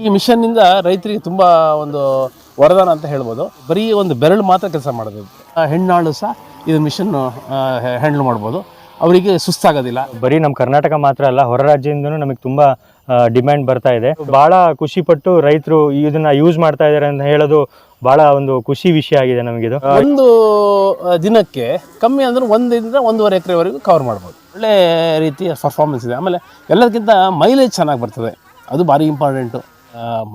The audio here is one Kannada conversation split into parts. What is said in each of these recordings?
ಈ ಮಿಷನ್ನಿಂದ ರೈತರಿಗೆ ತುಂಬ ಒಂದು ವರದಾನ ಅಂತ ಹೇಳ್ಬೋದು. ಬರೀ ಒಂದು ಬೆರಳು ಮಾತ್ರ ಕೆಲಸ ಮಾಡೋದು. ಹೆಣ್ಣಾಳು ಸಹ ಇದು ಮಿಷನ್ ಹ್ಯಾಂಡಲ್ ಮಾಡ್ಬೋದು. ಅವರಿಗೆ ಸುಸ್ತಾಗೋದಿಲ್ಲ. ಬರೀ ನಮ್ಮ ಕರ್ನಾಟಕ ಮಾತ್ರ ಅಲ್ಲ ಹೊರ ರಾಜ್ಯದಿಂದನೂ ನಮಗೆ ತುಂಬಾ ಡಿಮ್ಯಾಂಡ್ ಬರ್ತಾ ಇದೆ. ಬಹಳ ಖುಷಿ ಪಟ್ಟು ರೈತರು ಇದನ್ನ ಯೂಸ್ ಮಾಡ್ತಾ ಇದ್ದಾರೆ ಅಂತ ಹೇಳೋದು ಬಹಳ ಒಂದು ಖುಷಿ ವಿಷಯ ಆಗಿದೆ ನಮಗಿದು. ಒಂದು ದಿನಕ್ಕೆ ಕಮ್ಮಿ ಅಂದ್ರೆ ಒಂದರಿಂದ ಒಂದೂವರೆ ಎಕರೆವರೆಗೂ ಕವರ್ ಮಾಡ್ಬೋದು. ಒಳ್ಳೆ ರೀತಿಯ ಪರ್ಫಾರ್ಮೆನ್ಸ್ ಇದೆ. ಆಮೇಲೆ ಎಲ್ಲದಕ್ಕಿಂತ ಮೈಲೇಜ್ ಚೆನ್ನಾಗಿ ಬರ್ತದೆ. ಅದು ಭಾರಿ ಇಂಪಾರ್ಟೆಂಟು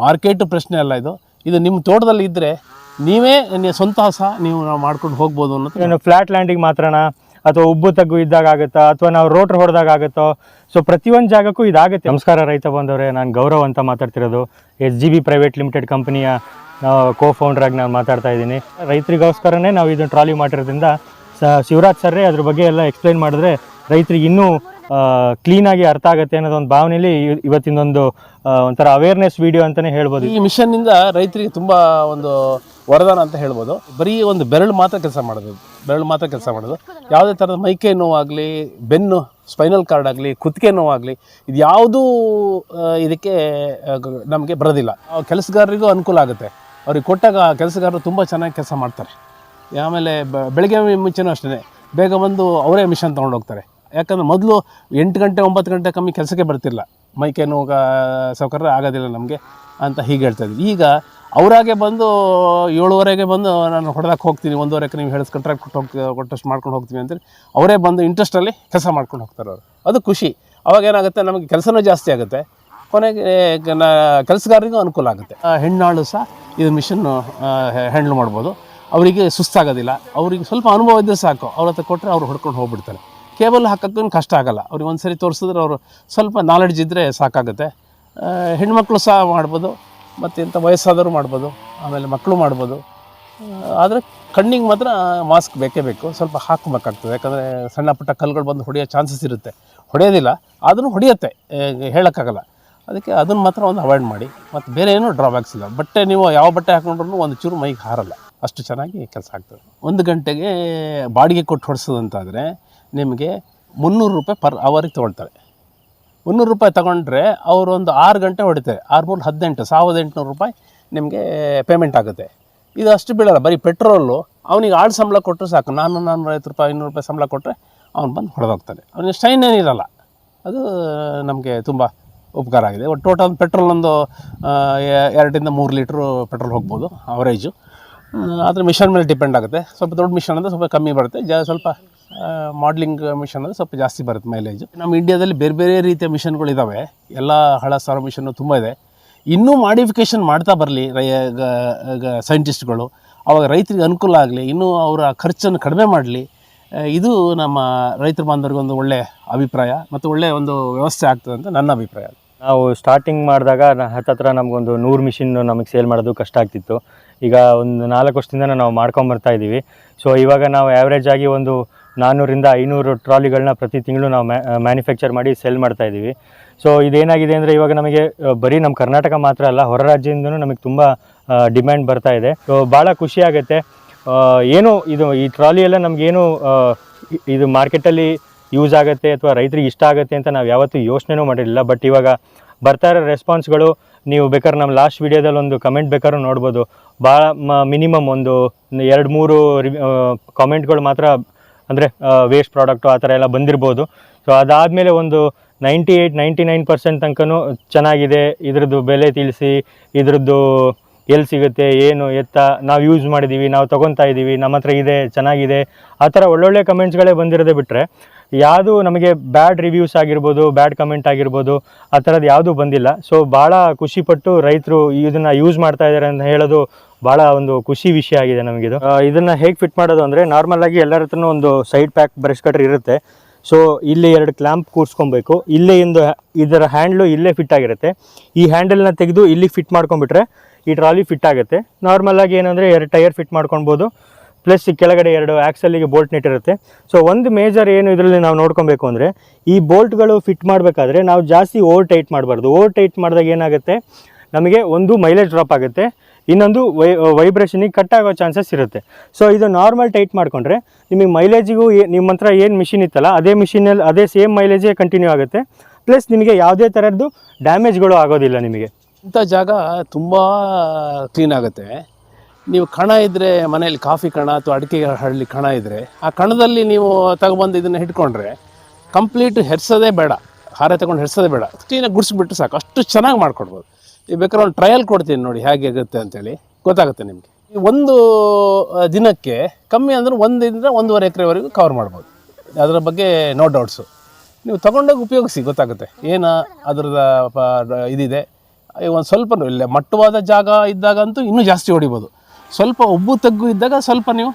ಮಾರ್ಕೆಟ್ ಪ್ರಶ್ನೆ ಅಲ್ಲ ಇದು. ಇದು ನಿಮ್ಮ ತೋಟದಲ್ಲಿ ಇದ್ದರೆ ನೀವೇ ಸ್ವಂತ ಸಹ ನೀವು ಮಾಡ್ಕೊಂಡು ಹೋಗ್ಬೋದು ಅನ್ನೋದು ಏನು ಫ್ಲಾಟ್ ಲ್ಯಾಂಡಿಗೆ ಮಾತ್ರನಾ? ಅಥವಾ ಉಬ್ಬು ತಗ್ಗು ಇದ್ದಾಗ ಆಗುತ್ತಾ? ಅಥವಾ ನಾವು ರೋಟ್ರ್ ಹೊಡೆದಾಗ ಆಗುತ್ತೋ? ಸೊ ಪ್ರತಿಯೊಂದು ಜಾಗಕ್ಕೂ ಇದಾಗುತ್ತೆ. ನಮಸ್ಕಾರ ರೈತ ಬಂದವರೇ ನಾನು ಗೌರವ್ ಅಂತ ಮಾತಾಡ್ತಿರೋದು. S G B private limited ಕಂಪನಿಯ ಕೋ ಫೌಂಡ್ರಾಗಿ ನಾನು ಮಾತಾಡ್ತಾ ಇದ್ದೀನಿ. ರೈತರಿಗೋಸ್ಕರನೇ ನಾವು ಇದನ್ನು ಟ್ರಾಲಿ ಮಾಡಿರೋದ್ರಿಂದ ಶಿವರಾಜ್ ಸರ್ರೇ ಅದ್ರ ಬಗ್ಗೆ ಎಲ್ಲ ಎಕ್ಸ್ಪ್ಲೈನ್ ಮಾಡಿದ್ರೆ ರೈತರಿಗೆ ಇನ್ನೂ ಕ್ಲೀನಾಗಿ ಅರ್ಥ ಆಗುತ್ತೆ ಅನ್ನೋದೊಂದು ಭಾವನೆಯಲ್ಲಿ ಇವತ್ತಿನ ಇವತ್ತಿನೊಂದು ಒಂಥರ ಅವೇರ್ನೆಸ್ ವಿಡಿಯೋ ಅಂತಲೇ ಹೇಳ್ಬೋದು. ಈ ಮಿಷನ್ನಿಂದ ರೈತರಿಗೆ ತುಂಬ ಒಂದು ವರದಾನ ಅಂತ ಹೇಳ್ಬೋದು. ಬರೀ ಒಂದು ಬೆರಳು ಮಾತ್ರ ಕೆಲಸ ಮಾಡೋದು. ಬೆರಳು ಮಾತ್ರ ಕೆಲಸ ಮಾಡೋದು. ಯಾವುದೇ ಥರದ ಮೈಕೈ ನೋವಾಗಲಿ, ಬೆನ್ನು ಸ್ಪೈನಲ್ ಕಾರ್ಡ್ ಆಗಲಿ, ಕುತ್ತಿಗೆ ನೋವಾಗಲಿ, ಇದು ಯಾವುದೂ ಇದಕ್ಕೆ ನಮಗೆ ಬರೋದಿಲ್ಲ. ಕೆಲಸಗಾರರಿಗೂ ಅನುಕೂಲ ಆಗುತ್ತೆ. ಅವ್ರಿಗೆ ಕೊಟ್ಟಾಗ ಕೆಲಸಗಾರರು ತುಂಬ ಚೆನ್ನಾಗಿ ಕೆಲಸ ಮಾಡ್ತಾರೆ. ಆಮೇಲೆ ಬೆಳಗ್ಗೆ ಮುಂಚೆನೂ ಅಷ್ಟೇ ಬೇಗ ಬಂದು ಅವರೇ ಮಿಷನ್ ತೊಗೊಂಡು ಹೋಗ್ತಾರೆ ಯಾಕಂದ್ರೆ ಮೊದಲು ಎಂಟು ಗಂಟೆ, ಒಂಬತ್ತು ಗಂಟೆ ಕಮ್ಮಿ ಕೆಲಸಕ್ಕೆ ಬರ್ತಿಲ್ಲ ಮೈಕೆ ನೋವು ಸೌಕರ್ಯ ಆಗೋದಿಲ್ಲ ನಮಗೆ ಅಂತ ಹೀಗೆ ಹೇಳ್ತಾ ಇದ್ವಿ. ಈಗ ಅವರಾಗೆ ಬಂದು ಏಳುವರೆಗೆ ಬಂದು ನಾನು ಹೊಡೆದಕ್ಕೆ ಹೋಗ್ತೀನಿ, ಒಂದೂವರೆ ನೀವು ಹೇಳಿದ ಕಾಂಟ್ರಾಕ್ಟ್ ಕೊಟ್ಟು ಹೋಗಿ, ಕೊಟ್ಟಷ್ಟು ಮಾಡ್ಕೊಂಡು ಹೋಗ್ತೀವಿ ಅಂತೇಳಿ ಅವರೇ ಬಂದು ಇಂಟ್ರೆಸ್ಟಲ್ಲಿ ಕೆಲಸ ಮಾಡ್ಕೊಂಡು ಹೋಗ್ತಾರೆ ಅವರು. ಅದು ಖುಷಿ. ಅವಾಗ ಏನಾಗುತ್ತೆ, ನಮಗೆ ಕೆಲಸನೂ ಜಾಸ್ತಿ ಆಗುತ್ತೆ. ಕೊನೆಗೆ ಕೆಲಸಗಾರರಿಗೂ ಅನುಕೂಲ ಆಗುತ್ತೆ. ಹೆಣ್ಣಾಳು ಸಹ ಇದು ಮಿಷನ್ ಹ್ಯಾಂಡ್ಲ್ ಮಾಡ್ಬೋದು. ಅವರಿಗೆ ಸುಸ್ತಾಗೋದಿಲ್ಲ. ಅವರಿಗೆ ಸ್ವಲ್ಪ ಅನುಭವ ಇದ್ದರೆ ಸಾಕು. ಅವ್ರ ಹತ್ರ ಕೊಟ್ಟರೆ ಅವ್ರು ಹೊಡ್ಕೊಂಡು ಹೋಗ್ಬಿಡ್ತಾರೆ. ಕೇಬಲ್ ಹಾಕೋಕ್ಕೂ ಕಷ್ಟ ಆಗೋಲ್ಲ. ಅವ್ರಿಗೆ ಒಂದು ಸರಿ ತೋರಿಸಿದ್ರೆ ಅವರು ಸ್ವಲ್ಪ ನಾಲೆಡ್ಜ್ ಇದ್ದರೆ ಸಾಕಾಗುತ್ತೆ. ಹೆಣ್ಮಕ್ಳು ಸಹ ಮಾಡ್ಬೋದು, ಮತ್ತು ಇಂಥ ವಯಸ್ಸಾದವರು ಮಾಡ್ಬೋದು, ಆಮೇಲೆ ಮಕ್ಕಳು ಮಾಡ್ಬೋದು. ಆದರೆ ಕಣ್ಣಿಗೆ ಮಾತ್ರ ಮಾಸ್ಕ್ ಬೇಕೇ ಬೇಕು. ಸ್ವಲ್ಪ ಹಾಕಬೇಕಾಗ್ತದೆ. ಯಾಕಂದರೆ ಸಣ್ಣ ಪುಟ್ಟ ಕಲ್ಲುಗಳು ಬಂದು ಹೊಡೆಯೋ ಚಾನ್ಸಸ್ ಇರುತ್ತೆ. ಹೊಡೆಯೋದಿಲ್ಲ, ಆದರೂ ಹೊಡೆಯುತ್ತೆ. ಹೇಳೋಕ್ಕಾಗಲ್ಲ. ಅದಕ್ಕೆ ಅದನ್ನು ಮಾತ್ರ ಒಂದು ಅವಾಯ್ಡ್ ಮಾಡಿ. ಮತ್ತು ಬೇರೆ ಏನೂ ಡ್ರಾಬ್ಯಾಕ್ಸ್ ಇಲ್ಲ. ಬಟ್ಟೆ ನೀವು ಯಾವ ಬಟ್ಟೆ ಹಾಕೊಂಡ್ರು ಒಂದು ಚೂರು ಮೈಗೆ ಹಾರಲ್ಲ. ಅಷ್ಟು ಚೆನ್ನಾಗಿ ಕೆಲಸ ಆಗ್ತದೆ. ಒಂದು ಗಂಟೆಗೆ ಬಾಡಿಗೆ ಕೊಟ್ಟು ಹೊಡ್ಸೋದಂತಾದರೆ ನಿಮಗೆ ಮುನ್ನೂರು ರೂಪಾಯಿ ಪರ್ ಅವರಿಗೆ ತೊಗೊಳ್ತಾರೆ. ಮುನ್ನೂರು ರೂಪಾಯಿ ತೊಗೊಂಡ್ರೆ ಅವರು ಒಂದು ಆರು ಗಂಟೆ ಹೊಡಿತಾರೆ. ಆರು ಮೂರು ಹದಿನೆಂಟು, ಸಾವಿರದ ಎಂಟುನೂರು ರೂಪಾಯಿ ನಿಮಗೆ ಪೇಮೆಂಟ್ ಆಗುತ್ತೆ. ಇದು ಅಷ್ಟು ಬೀಳಲ್ಲ. ಬರೀ ಪೆಟ್ರೋಲು ಅವನಿಗೆ ಆಳು ಸಂಬಳ ಕೊಟ್ಟರೆ ಸಾಕು. ನಾನು ನಾನ್ನೂರೈವತ್ತು ರೂಪಾಯಿ ಐನೂರು ರೂಪಾಯಿ ಸಂಬಳ ಕೊಟ್ಟರೆ ಅವ್ನು ಬಂದು ಹೊಡೆದೋಗ್ತಾನೆ. ಅವನಿಗೆ ಸ್ಟೈನ್ ಏನಿರಲ್ಲ. ಅದು ನಮಗೆ ತುಂಬ ಉಪಕಾರ ಆಗಿದೆ. ಒಟ್ಟು ಟೋಟಲ್ ಪೆಟ್ರೋಲ್ ಒಂದು ಎರಡರಿಂದ ಮೂರು ಲೀಟ್ರು ಪೆಟ್ರೋಲ್ ಹೋಗ್ಬೋದು ಅವರೇಜು ಆದರೆ ಮಿಷನ್ ಮೇಲೆ ಡಿಪೆಂಡ್ ಆಗುತ್ತೆ. ಸ್ವಲ್ಪ ದೊಡ್ಡ ಮಿಷನ್ ಅಂದರೆ ಸ್ವಲ್ಪ ಕಮ್ಮಿ ಬರುತ್ತೆ. ಜ, ಸ್ವಲ್ಪ ಮಾಡ್ಲಿಂಗ್ ಮಿಷನ್ ಅಂದರೆ ಸ್ವಲ್ಪ ಜಾಸ್ತಿ ಬರುತ್ತೆ ಮೈಲೇಜ್ ನಮ್ಮ ಇಂಡಿಯಾದಲ್ಲಿ ಬೇರೆ ಬೇರೆ ರೀತಿಯ ಮಿಷನ್ಗಳು ಇದಾವೆ ಎಲ್ಲ ಹಳ ಸಾರ ಮಿಷನ್ನು ತುಂಬ ಇದೆ. ಇನ್ನೂ ಮಾಡಿಫಿಕೇಷನ್ ಮಾಡ್ತಾ ಬರಲಿ ಸೈಂಟಿಸ್ಟ್ಗಳು ಅವಾಗ ರೈತರಿಗೆ ಅನುಕೂಲ ಆಗಲಿ, ಇನ್ನೂ ಅವರ ಖರ್ಚನ್ನು ಕಡಿಮೆ ಮಾಡಲಿ ಇದು ನಮ್ಮ ರೈತರ ಬಾಂಧವರಿಗೆ ಒಂದು ಒಳ್ಳೆಯ ಅಭಿಪ್ರಾಯ ಮತ್ತು ಒಳ್ಳೆಯ ಒಂದು ವ್ಯವಸ್ಥೆ ಆಗ್ತದೆ ಅಂತ ನನ್ನ ಅಭಿಪ್ರಾಯ. ನಾವು ಸ್ಟಾರ್ಟಿಂಗ್ ಮಾಡಿದಾಗ ಹತ್ತತ್ರ ನಮಗೊಂದು ನೂರು ಮಿಷಿನ್ ನಮಗೆ ಸೇಲ್ ಮಾಡೋದು ಕಷ್ಟ ಆಗ್ತಿತ್ತು. ಈಗ ಒಂದು ನಾಲ್ಕು ವರ್ಷದಿಂದ ನಾವು ಮಾಡ್ಕೊಂಬರ್ತಾ ಇದ್ದೀವಿ ಸೊ ಇವಾಗ ನಾವು ಆ್ಯಾವ್ರೇಜ್ ಆಗಿ ಒಂದು ನಾನ್ನೂರಿಂದ ಐನೂರು ಟ್ರಾಲಿಗಳನ್ನ ಪ್ರತಿ ತಿಂಗಳು ನಾವು ಮ್ಯಾನುಫ್ಯಾಕ್ಚರ್ ಮಾಡಿ ಸೆಲ್ ಮಾಡ್ತಾ ಇದ್ದೀವಿ. ಸೊ ಇದೇನಾಗಿದೆ ಅಂದರೆ ಇವಾಗ ನಮಗೆ ಬರೀ ನಮ್ಮ ಕರ್ನಾಟಕ ಮಾತ್ರ ಅಲ್ಲ, ಹೊರ ರಾಜ್ಯದಿಂದನೂ ನಮಗೆ ತುಂಬ ಡಿಮ್ಯಾಂಡ್ ಬರ್ತಾ ಇದೆ. ಸೊ ಭಾಳ ಖುಷಿ ಆಗುತ್ತೆ. ಏನು ಇದು, ಈ ಟ್ರಾಲಿ ಎಲ್ಲ ನಮಗೇನು ಇದು ಮಾರ್ಕೆಟಲ್ಲಿ ಯೂಸ್ ಆಗುತ್ತೆ ಅಥವಾ ರೈತರಿಗೆ ಇಷ್ಟ ಆಗುತ್ತೆ ಅಂತ ನಾವು ಯಾವತ್ತೂ ಯೋಚನೆನೂ ಮಾಡಿರಲಿಲ್ಲ. ಬಟ್ ಇವಾಗ ಬರ್ತಾ ಇರೋ ರೆಸ್ಪಾನ್ಸ್ಗಳು ನೀವು ಬೇಕಾದ್ರೆ ನಮ್ಮ ಲಾಸ್ಟ್ ವೀಡಿಯೋದಲ್ಲಿ ಒಂದು ಕಮೆಂಟ್ ಬೇಕಾದ್ರೂ ನೋಡ್ಬೋದು. ಭಾಳ ಮಿನಿಮಮ್ ಒಂದು ಎರಡು ಮೂರು ರಿ ಕಾಮೆಂಟ್ಗಳು ಮಾತ್ರ ಅಂದರೆ ವೇಸ್ಟ್ ಪ್ರಾಡಕ್ಟು ಆ ಥರ ಎಲ್ಲ ಬಂದಿರ್ಬೋದು. ಸೊ ಅದಾದಮೇಲೆ ಒಂದು ninety eight ninety nine percent ತನಕನೂ ಚೆನ್ನಾಗಿದೆ. ಇದ್ರದ್ದು ಬೆಲೆ ತಿಳಿಸಿ, ಇದ್ರದ್ದು ಎಲ್ಲಿ ಸಿಗುತ್ತೆ, ಏನು ಎತ್ತ ನಾವು ಯೂಸ್ ಮಾಡಿದ್ದೀವಿ ನಾವು ತೊಗೊತಾ ಇದ್ದೀವಿ ನಮ್ಮ ಹತ್ರ ಇದೆ, ಚೆನ್ನಾಗಿದೆ. ಆ ಥರ ಒಳ್ಳೊಳ್ಳೆ ಕಮೆಂಟ್ಸ್ಗಳೇ ಬಂದಿರೋದೇ ಬಿಟ್ಟರೆ ಯಾವುದು ನಮಗೆ ಬ್ಯಾಡ್ ರಿವ್ಯೂಸ್ ಆಗಿರ್ಬೋದು ಬ್ಯಾಡ್ ಕಮೆಂಟ್ ಆಗಿರ್ಬೋದು, ಆ ಥರದ್ದು ಯಾವುದೂ ಬಂದಿಲ್ಲ. ಸೊ ಭಾಳ ಖುಷಿಪಟ್ಟು ರೈತರು ಇದನ್ನು ಯೂಸ್ ಮಾಡ್ತಾ ಇದ್ದಾರೆ ಅಂತ ಹೇಳೋದು ಭಾಳ ಒಂದು ಖುಷಿ ವಿಷಯ ಆಗಿದೆ ನಮಗಿದು ಇದನ್ನು ಹೇಗೆ ಫಿಟ್ ಮಾಡೋದು ಅಂದರೆ ನಾರ್ಮಲ್ ಆಗಿ ಎಲ್ಲರ ಹತ್ರನೂ ಒಂದು ಸೈಡ್ ಪ್ಯಾಕ್ ಬ್ರಷ್ ಕಟ್ರ್ ಇರುತ್ತೆ. ಸೊ ಇಲ್ಲಿ ಎರಡು ಕ್ಲ್ಯಾಂಪ್ ಕೂರಿಸ್ಕೊಬೇಕು. ಇಲ್ಲೇ ಒಂದು ಇದರ ಹ್ಯಾಂಡ್ಲು ಇಲ್ಲೇ ಫಿಟ್ ಆಗಿರುತ್ತೆ. ಈ ಹ್ಯಾಂಡಲ್ನ ತೆಗೆದು ಇಲ್ಲಿ ಫಿಟ್ ಮಾಡ್ಕೊಂಡ್ಬಿಟ್ರೆ ಈ ಟ್ರಾಲಿ ಫಿಟ್ ಆಗುತ್ತೆ. ನಾರ್ಮಲ್ ಆಗಿ ಏನಂದರೆ ಎರಡು ಟೈರ್ ಫಿಟ್ ಮಾಡ್ಕೊಳ್ಬೋದು ಪ್ಲಸ್ ಕೆಳಗಡೆ ಎರಡು ಆ್ಯಕ್ಸಲ್ಲಿಗೆ ಬೋಲ್ಟ್ ನೆಟ್ಟಿರುತ್ತೆ ಸೊ ಒಂದು ಮೇಜರ್ ಏನು ಇದರಲ್ಲಿ ನಾವು ನೋಡ್ಕೊಬೇಕು ಅಂದರೆ ಈ ಬೋಲ್ಟ್ಗಳು ಫಿಟ್ ಮಾಡಬೇಕಾದ್ರೆ ನಾವು ಜಾಸ್ತಿ ಓವರ್ ಟೈಟ್ ಮಾಡಬಾರ್ದು. ಓವರ್ ಟೈಟ್ ಮಾಡಿದಾಗ ಏನಾಗುತ್ತೆ? ನಮಗೆ ಒಂದು ಮೈಲೇಜ್ ಡ್ರಾಪ್ ಆಗುತ್ತೆ. ಇನ್ನೊಂದು ವೈ ವೈಬ್ರೇಷನಿಗೆ ಕಟ್ ಆಗೋ ಚಾನ್ಸಸ್ ಇರುತ್ತೆ. ಸೊ ಇದು ನಾರ್ಮಲ್ ಟೈಟ್ ಮಾಡಿಕೊಂಡ್ರೆ ನಿಮಗೆ ಮೈಲೇಜಿಗೂ ನಿಮ್ಮ ಹತ್ರ ಏನು ಮಿಷಿನ್ ಇತ್ತಲ್ಲ, ಅದೇ ಮಿಷಿನಲ್ಲಿ ಅದೇ ಸೇಮ್ ಮೈಲೇಜೇ ಕಂಟಿನ್ಯೂ ಆಗುತ್ತೆ. ಪ್ಲಸ್ ನಿಮಗೆ ಯಾವುದೇ ಥರದ್ದು ಡ್ಯಾಮೇಜ್ಗಳು ಆಗೋದಿಲ್ಲ ನಿಮಗೆ. ಇಂಥ ಜಾಗ ತುಂಬ ಕ್ಲೀನ್ ಆಗುತ್ತೆ. ನೀವು ಕಣ ಇದ್ದರೆ ಮನೆಯಲ್ಲಿ ಕಾಫಿ ಕಣ ಅಥವಾ ಅಡಿಕೆ ಹಳ್ಳಿ ಕಣ ಇದ್ದರೆ ಆ ಕಣದಲ್ಲಿ ನೀವು ತಗೊಬಂದು ಇದನ್ನು ಹಿಡ್ಕೊಂಡ್ರೆ ಕಂಪ್ಲೀಟ್ ಹೆರ್ಸೋದೇ ಬೇಡ. ಹಾರೆ ತಗೊಂಡು ಹೆರ್ಸೋದೇ ಬೇಡ. ಕ್ಲೀನಾಗಿ ಗುಡಿಸ್ಬಿಟ್ಟು ಸಾಕು. ಅಷ್ಟು ಚೆನ್ನಾಗಿ ಮಾಡ್ಕೊಡ್ಬೋದು. ನೀವು ಬೇಕಾದ್ರೆ ಒಂದು ಟ್ರಯಲ್ ಕೊಡ್ತೀನಿ ನೋಡಿ, ಹೇಗೆ ಆಗುತ್ತೆ ಅಂತೇಳಿ. ಗೊತ್ತಾಗುತ್ತೆ ನಿಮಗೆ. ಒಂದು ದಿನಕ್ಕೆ ಕಮ್ಮಿ ಅಂದ್ರೆ ಒಂದಿಂದ ಒಂದೂವರೆ ಎಕರೆವರೆಗೂ ಕವರ್ ಮಾಡ್ಬೋದು. ಅದರ ಬಗ್ಗೆ ನೋ ಡೌಟ್ಸು ನೀವು ತೊಗೊಂಡೋಗಿ ಉಪಯೋಗಿಸಿ, ಗೊತ್ತಾಗುತ್ತೆ. ಏನು ಅದರದ ಇದಿದೆ. ಒಂದು ಸ್ವಲ್ಪ ಇಲ್ಲೇ, ಮಟ್ಟವಾದ ಜಾಗ ಇದ್ದಾಗಂತೂ ಇನ್ನೂ ಜಾಸ್ತಿ ಹೊಡಿಬೋದು. ಸ್ವಲ್ಪ ಉಬ್ಬು ತಗ್ಗು ಇದ್ದಾಗ ಸ್ವಲ್ಪ ನೀವು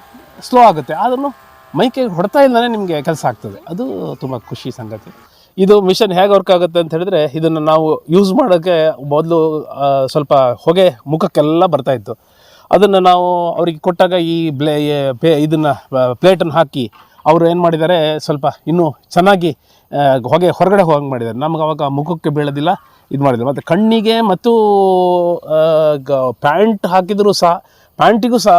ಸ್ಲೋ ಆಗುತ್ತೆ. ಆದ್ರೂ ಮೈಕೈಗೆ ಹೊಡ್ತಾ ಇಲ್ಲದೇ ನಿಮಗೆ ಕೆಲಸ ಆಗ್ತದೆ. ಅದು ತುಂಬ ಖುಷಿ ಸಂಗತಿ. ಇದು ಮಿಷನ್ ಹೇಗೆ ವರ್ಕ್ ಆಗುತ್ತೆ ಅಂತ ಹೇಳಿದ್ರೆ ಇದನ್ನು ನಾವು ಯೂಸ್ ಮಾಡೋಕ್ಕೆ ಮೊದಲು ಸ್ವಲ್ಪ ಹೊಗೆ ಮುಖಕ್ಕೆಲ್ಲ ಬರ್ತಾಯಿತ್ತು ಅದನ್ನು ನಾವು ಅವರಿಗೆ ಕೊಟ್ಟಾಗ ಈ ಬ್ಲೇ ಪೇ, ಇದನ್ನು ಪ್ಲೇಟನ್ನು ಹಾಕಿ ಅವರು ಏನು ಮಾಡಿದ್ದಾರೆ, ಸ್ವಲ್ಪ ಇನ್ನೂ ಚೆನ್ನಾಗಿ ಹೊಗೆ ಹೊರಗಡೆ ಹೋಗಂಗೆ ಮಾಡಿದ್ದಾರೆ. ನಮ್ಗೆ ಅವಾಗ ಮುಖಕ್ಕೆ ಬೀಳೋದಿಲ್ಲ, ಇದು ಮಾಡಿದ್ರು. ಮತ್ತು ಕಣ್ಣಿಗೆ ಮತ್ತು ಪ್ಯಾಂಟ್ ಹಾಕಿದರೂ ಸಹ ಪ್ಯಾಂಟಿಗೂ ಸಹ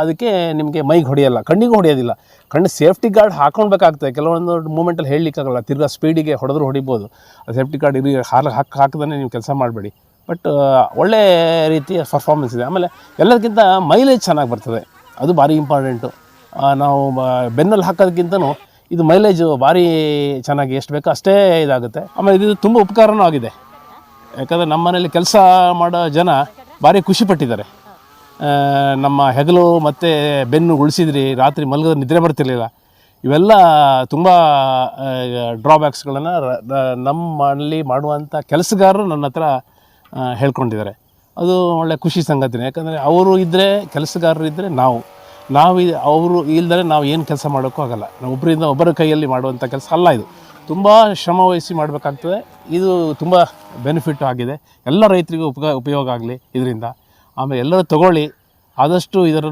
ಅದಕ್ಕೆ ನಿಮಗೆ ಮೈಗೆ ಹೊಡೆಯಲ್ಲ ಕಣ್ಣಿಗೂ ಹೊಡೆಯೋದಿಲ್ಲ. ಕಣ್ಣು ಸೇಫ್ಟಿ ಗಾರ್ಡ್ ಹಾಕೊಳ್ಬೇಕಾಗ್ತದೆ ಕೆಲವೊಂದು ಮೂಮೆಂಟಲ್ಲಿ ಹೇಳಲಿಕ್ಕಾಗಲ್ಲ ತಿರ್ಗಾ ಸ್ಪೀಡಿಗೆ ಹೊಡೆದ್ರು ಹೊಡಿಬೋದು. ಸೇಫ್ಟಿ ಗಾರ್ಡ್ ಇರಿ ಹಾಲು ಹಾಕಿ ಹಾಕದೇ ನೀವು ಕೆಲಸ ಮಾಡಬೇಡಿ. ಬಟ್ ಒಳ್ಳೆ ರೀತಿಯ ಪರ್ಫಾರ್ಮೆನ್ಸ್ ಇದೆ. ಆಮೇಲೆ ಎಲ್ಲದಕ್ಕಿಂತ ಮೈಲೇಜ್ ಚೆನ್ನಾಗಿ ಬರ್ತದೆ. ಅದು ಭಾರಿ ಇಂಪಾರ್ಟೆಂಟು ನಾವು ಬೆನ್ನಲ್ಲಿ ಹಾಕೋದಕ್ಕಿಂತ ಇದು ಮೈಲೇಜು ಭಾರಿ ಚೆನ್ನಾಗಿ ಎಷ್ಟು ಬೇಕೋ ಅಷ್ಟೇ ಇದಾಗುತ್ತೆ. ಆಮೇಲೆ ಇದು ತುಂಬ ಉಪಕಾರನೂ ಆಗಿದೆ. ಯಾಕಂದರೆ ನಮ್ಮ ಮನೇಲಿ ಕೆಲಸ ಮಾಡೋ ಜನ ಭಾರಿ ಖುಷಿ ಪಟ್ಟಿದ್ದಾರೆ. ಆ, ನಮ್ಮ ಹೆಗಲು ಮತ್ತು ಬೆನ್ನು ಉಳಿಸಿದ್ರಿ, ರಾತ್ರಿ ಮಲಗಿದ್ರೆ ನಿದ್ರೆ ಬರ್ತಿರ್ಲಿಲ್ಲ. ಇವೆಲ್ಲ ತುಂಬ ಡ್ರಾಬ್ಯಾಕ್ಸ್ಗಳನ್ನು ನಮ್ಮಲ್ಲಿ ಮಾಡುವಂಥ ಕೆಲಸಗಾರರು ನನ್ನ ಹತ್ರ ಹೇಳ್ಕೊಂಡಿದ್ದಾರೆ. ಅದು ಒಳ್ಳೆ ಖುಷಿ ಸಂಗತಿನೇ. ಯಾಕಂದರೆ ಅವರು ಇದ್ದರೆ ಕೆಲಸಗಾರರು ಇದ್ದರೆ ನಾವು. ನಾವು ಅವರು ಇಲ್ದರೆ ನಾವು ಏನು ಕೆಲಸ ಮಾಡೋಕ್ಕೂ ಆಗಲ್ಲ. ನಾವು ಒಬ್ಬರಿಂದ ಒಬ್ಬರ ಕೈಯಲ್ಲಿ ಮಾಡುವಂಥ ಕೆಲಸ ಅಲ್ಲ ಇದು. ತುಂಬ ಶ್ರಮ ವಹಿಸಿ ಮಾಡಬೇಕಾಗ್ತದೆ. ಇದು ತುಂಬ ಬೆನಿಫಿಟ್ ಆಗಿದೆ. ಎಲ್ಲ ರೈತರಿಗೂ ಉಪಯೋಗ ಆಗಲಿ ಇದರಿಂದ. ಆಮೇಲೆ ಎಲ್ಲರೂ ತಗೊಳ್ಳಿ. ಆದಷ್ಟು ಇದರ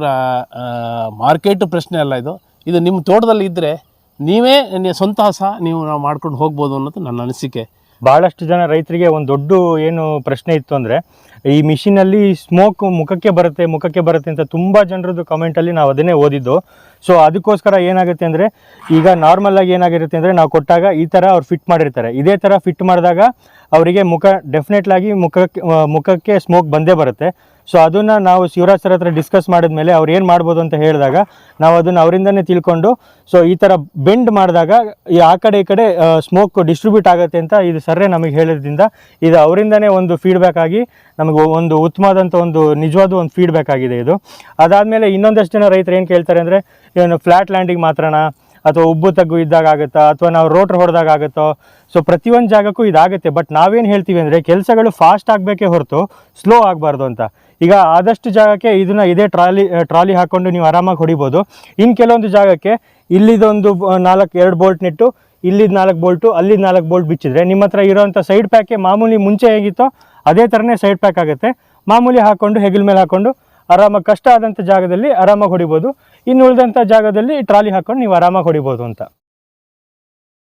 ಮಾರ್ಕೆಟ್ ಪ್ರಶ್ನೆ ಅಲ್ಲ ಇದು. ಇದು ನಿಮ್ಮ ತೋಟದಲ್ಲಿ ಇದ್ದರೆ ನೀವೇ ಸ್ವಂತ ಸಹ ನೀವು ನಾವು ಮಾಡ್ಕೊಂಡು ಹೋಗ್ಬೋದು ಅನ್ನೋದು ನನ್ನ ಅನಿಸಿಕೆ. ಭಾಳಷ್ಟು ಜನ ರೈತರಿಗೆ ಒಂದು ದೊಡ್ಡ ಏನು ಪ್ರಶ್ನೆ ಇತ್ತು ಅಂದರೆ, ಈ ಮಿಷಿನಲ್ಲಿ ಸ್ಮೋಕ್ ಮುಖಕ್ಕೆ ಬರುತ್ತೆ ಮುಖಕ್ಕೆ ಬರುತ್ತೆ ಅಂತ ತುಂಬ ಜನರದ್ದು ಕಮೆಂಟಲ್ಲಿ ನಾವು ಅದನ್ನೇ ಓದಿದ್ದು. ಸೊ ಅದಕ್ಕೋಸ್ಕರ ಏನಾಗುತ್ತೆ ಅಂದರೆ, ಈಗ ನಾರ್ಮಲ್ ಆಗಿ ಏನಾಗಿರುತ್ತೆ ಅಂದರೆ, ನಾವು ಕೊಟ್ಟಾಗ ಈ ಥರ ಅವ್ರು ಫಿಟ್ ಮಾಡಿರ್ತಾರೆ. ಇದೇ ಥರ ಫಿಟ್ ಮಾಡಿದಾಗ ಅವರಿಗೆ ಮುಖ ಡೆಫಿನೆಟ್ಲಾಗಿ ಮುಖಕ್ಕೆ ಮುಖಕ್ಕೆ ಸ್ಮೋಕ್ ಬಂದೇ ಬರುತ್ತೆ. ಸೊ ಅದನ್ನು ನಾವು ಶಿವರಾಜ್ ಸರ್ ಹತ್ರ ಡಿಸ್ಕಸ್ ಮಾಡಿದ ಮೇಲೆ ಅವ್ರು ಏನು ಮಾಡ್ಬೋದು ಅಂತ ಹೇಳಿದಾಗ, ನಾವು ಅದನ್ನು ಅವರಿಂದನೇ ತಿಳ್ಕೊಂಡು ಸೊ ಈ ಥರ ಬೆಂಡ್ ಮಾಡಿದಾಗ ಆ ಕಡೆ ಈ ಕಡೆ ಸ್ಮೋಕ್ ಡಿಸ್ಟ್ರಿಬ್ಯೂಟ್ ಆಗುತ್ತೆ ಅಂತ ಇದು ಸರ್ರೇ ನಮಗೆ ಹೇಳಿದ್ರಿಂದ, ಇದು ಅವರಿಂದನೇ ಒಂದು ಫೀಡ್ಬ್ಯಾಕ್ ಆಗಿ ನಮಗೆ ಒಂದು ಉತ್ತಮವಾದಂಥ ಒಂದು ನಿಜವಾದ ಒಂದು ಫೀಡ್ಬ್ಯಾಕ್ ಆಗಿದೆ ಇದು. ಅದಾದಮೇಲೆ ಇನ್ನೊಂದಷ್ಟು ಜನ ರೈತರು ಏನು ಕೇಳ್ತಾರೆ ಅಂದರೆ ಏನು ಫ್ಲ್ಯಾಟ್ ಲ್ಯಾಂಡಿಗೆ ಮಾತ್ರನಾ? ಅಥವಾ ಉಬ್ಬು ತಗ್ಗು ಇದ್ದಾಗ ಆಗುತ್ತಾ? ಅಥವಾ ನಾವು ರೋಟ್ರ್ ಹೊಡೆದಾಗ ಆಗುತ್ತೋ? ಸೊ ಪ್ರತಿಯೊಂದು ಜಾಗಕ್ಕೂ ಇದಾಗುತ್ತೆ. ಬಟ್ ನಾವೇನು ಹೇಳ್ತೀವಿ ಅಂದರೆ, ಕೆಲಸಗಳು ಫಾಸ್ಟ್ ಆಗಬೇಕೇ ಹೊರತು ಸ್ಲೋ ಆಗಬಾರ್ದು ಅಂತ. ಈಗ ಆದಷ್ಟು ಜಾಗಕ್ಕೆ ಇದನ್ನ ಇದೇ ಟ್ರಾಲಿ ಟ್ರಾಲಿ ಹಾಕ್ಕೊಂಡು ನೀವು ಆರಾಮಾಗಿ ಹೊಡಿಬೋದು. ಇನ್ನು ಕೆಲವೊಂದು ಜಾಗಕ್ಕೆ ಇಲ್ಲಿದೊಂದು ನಾಲ್ಕು, ಎರಡು ಬೋಲ್ಟ್ ನೆಟ್ಟು ಇಲ್ಲಿದ್ದು ನಾಲ್ಕು ಬೋಲ್ಟು ಅಲ್ಲಿದ್ದು ನಾಲ್ಕು ಬೋಲ್ಟ್ ಬಿಚ್ಚಿದ್ರೆ ನಿಮ್ಮ ಹತ್ರ ಇರೋವಂಥ ಸೈಡ್ ಪ್ಯಾಕೆ ಮಾಮೂಲಿ ಮುಂಚೆ ಹೇಗಿತ್ತೋ, ಅದೇ ಥರನೇ ಸೈಡ್ ಪ್ಯಾಕ್ ಆಗುತ್ತೆ. ಮಾಮೂಲಿ ಹಾಕ್ಕೊಂಡು ಹೆಗಲ್ ಮೇಲೆ ಹಾಕ್ಕೊಂಡು ಆರಾಮಾಗಿ ಕಷ್ಟ ಆದಂಥ ಜಾಗದಲ್ಲಿ ಆರಾಮಾಗಿ ಹೊಡಿಬೋದು. ಇನ್ನು ಉಳಿದಂಥ ಜಾಗದಲ್ಲಿ ಟ್ರಾಲಿ ಹಾಕ್ಕೊಂಡು ನೀವು ಆರಾಮಾಗಿ ಹೊಡಿಬೋದು ಅಂತ.